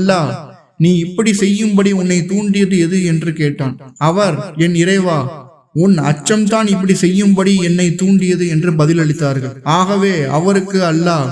அல்லாஹ் நீ இப்படி செய்யும்படி உன்னை தூண்டியது எது என்று கேட்டான். அவர் என் இறைவா உன் அச்சம்தான் இப்படி செய்யும்படி என்னை தூண்டியது என்று பதிலளித்தார்கள். ஆகவே அவருக்கு அல்லாஹ்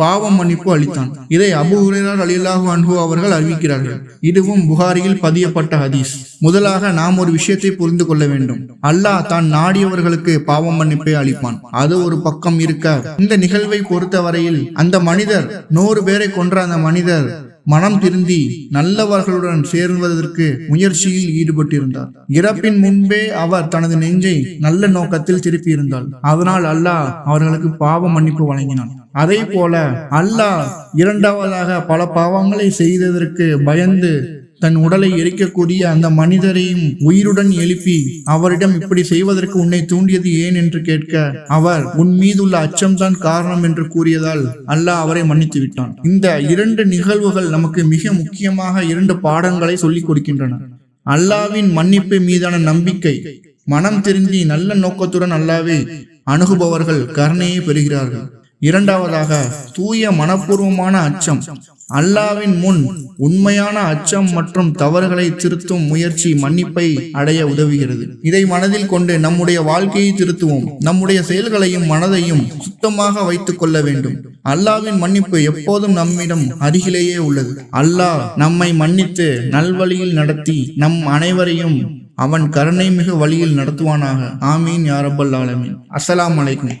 பாவம் மன்னிப்பு அளித்தான். இதை அபு ஹுரைரார் அலிலாஹு அன்பு அவர்கள் அறிவிக்கிறார்கள். இதுவும் புகாரியில் பதியப்பட்ட ஹதீஸ். முதலாக நாம் ஒரு விஷயத்தை புரிந்து கொள்ள வேண்டும். அல்லாஹ் தான் நாடியவர்களுக்கு பாவம் மன்னிப்பை அளிப்பான். அது ஒரு பக்கம் இருக்க இந்த நிகழ்வை பொறுத்தவரையில் அந்த மனிதர் நூறு பேரை கொன்ற அந்த மனிதர் மனம் திருந்தி நல்லவர்களுடன் சேர்வதற்கு முயற்சியில் ஈடுபட்டிருந்தார். இறப்பின் முன்பே அவர் தனது நெஞ்சை நல்ல நோக்கத்தில் திருப்பியிருந்தார். அதனால் அல்லாஹ் அவர்களுக்கு பாவ மன்னிப்பு வழங்கினான். அதே போல அல்லாஹ் இரண்டாவதாக பல பாவங்களை செய்ததற்கு பயந்து தன் உடலை எரிக்கக்கூடிய அந்த மனிதரையும் உயிருடன் எழுப்பி அவரிடம் இப்படி செய்வதற்கு உன்னை தூண்டியது ஏன் என்று கேட்க அவர் உன் மீதுள்ள அச்சம்தான் காரணம் என்று கூறியதால் அல்லாஹ் அவரை மன்னித்து விட்டான் இந்த இரண்டு நிகழ்வுகள் நமக்கு மிக முக்கியமாக இரண்டு பாடங்களை சொல்லிக் கொடுக்கின்றன. அல்லாவின் மன்னிப்பு மீதான நம்பிக்கை மனம் திருந்தி நல்ல நோக்கத்துடன் அல்லாவே அணுகுபவர்கள் கருணையை பெறுகிறார்கள். இரண்டாவதாக தூய மனப்பூர்வமான அச்சம் அல்லாவின் முன் உண்மையான அச்சம் மற்றும் தவறுகளை திருத்தும் முயற்சி மன்னிப்பை அடைய உதவுகிறது. இதை மனதில் கொண்டு நம்முடைய வாழ்க்கையை திருத்துவோம். நம்முடைய செயல்களையும் மனதையும் சுத்தமாக வைத்துக் கொள்ள வேண்டும். அல்லாவின் மன்னிப்பு எப்போதும் நம்மிடம் அருகிலேயே உள்ளது. அல்லாஹ் நம்மை மன்னித்து நல்வழியில் நடத்தி நம் அனைவரையும் அவன் கருணை மிகு வழியில் நடத்துவானாக. ஆமீன் யாரப்பல் ஆலமீன். அஸ்லாம் அலைக்கும்.